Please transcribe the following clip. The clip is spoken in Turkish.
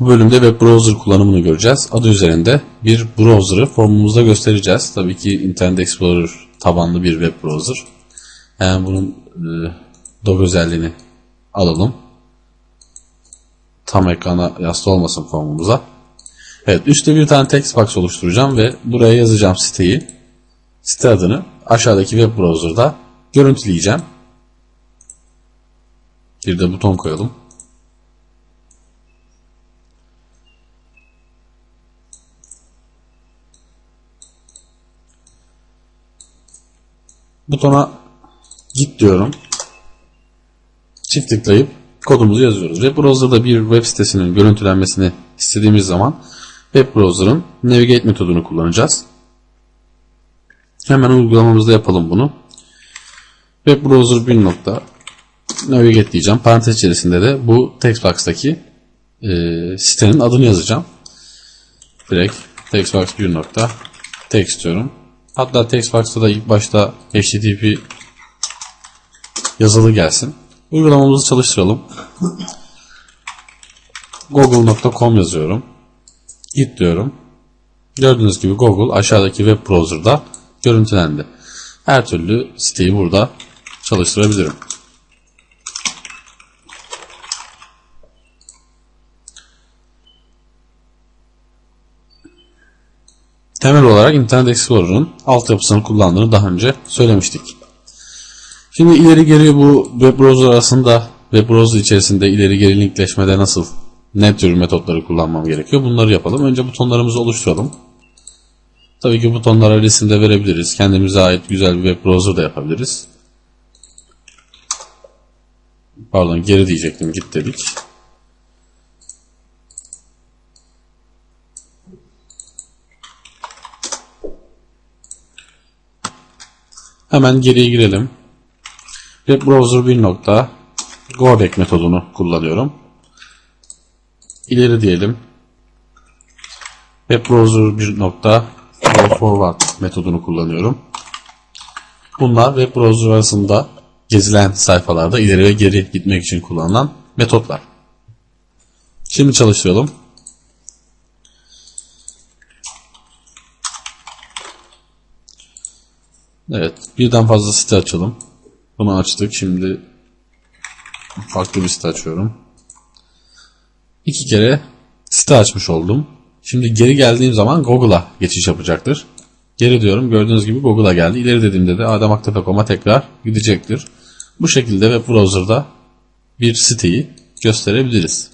Bu bölümde web browser kullanımını göreceğiz. Adı üzerinde bir browser'ı formumuzda göstereceğiz. Tabii ki Internet Explorer tabanlı bir web browser. Yani bunun e, dog özelliğini alalım. Tam ekrana yaslı olmasın formumuza. Evet üstte bir tane text box oluşturacağım ve buraya yazacağım siteyi. Site adını aşağıdaki web browser'da görüntüleyeceğim. Bir de buton koyalım. Butona git diyorum. Çift tıklayıp kodumuzu yazıyoruz. Web browser'da bir web sitesinin görüntülenmesini istediğimiz zaman web browser'ın navigate metodunu kullanacağız. Hemen uygulamamızda yapalım bunu. Web browser bir nokta navigate diyeceğim. Parantez içerisinde de bu text box'taki e, sitenin adını yazacağım. Direkt textbox bir nokta text diyorum. Hatta textbox'ta da ilk başta HTTP yazılı gelsin. Uygulamamızı çalıştıralım. Google.com yazıyorum. Git diyorum. Gördüğünüz gibi Google aşağıdaki web browser'da görüntülendi. Her türlü siteyi burada çalıştırabilirim. Temel olarak Internet Explorer'ın altyapısını kullandığını daha önce söylemiştik. Şimdi ileri geri bu web browser arasında web browser içerisinde ileri geri linkleşmede nasıl ne tür metotları kullanmam gerekiyor bunları yapalım. Önce butonlarımızı oluşturalım. Tabii ki butonlara resim de verebiliriz. Kendimize ait güzel bir web browser da yapabiliriz. Pardon geri diyecektim git dedik. Hemen geriye girelim. Web browser bir nokta go back metodunu kullanıyorum. İleri diyelim. Web browser bir nokta go forward metodunu kullanıyorum. Bunlar web browser arasında gezilen sayfalarda ileri ve geri gitmek için kullanılan metotlar. Şimdi çalıştıralım. Evet, birden fazla site açalım. Bunu açtık. Şimdi farklı bir site açıyorum. İki kere site açmış oldum. Şimdi geri geldiğim zaman Google'a geçiş yapacaktır. Geri diyorum. Gördüğünüz gibi Google'a geldi. İleri dediğimde de adamaktepe.com'a tekrar gidecektir. Bu şekilde web browser'da bir siteyi gösterebiliriz.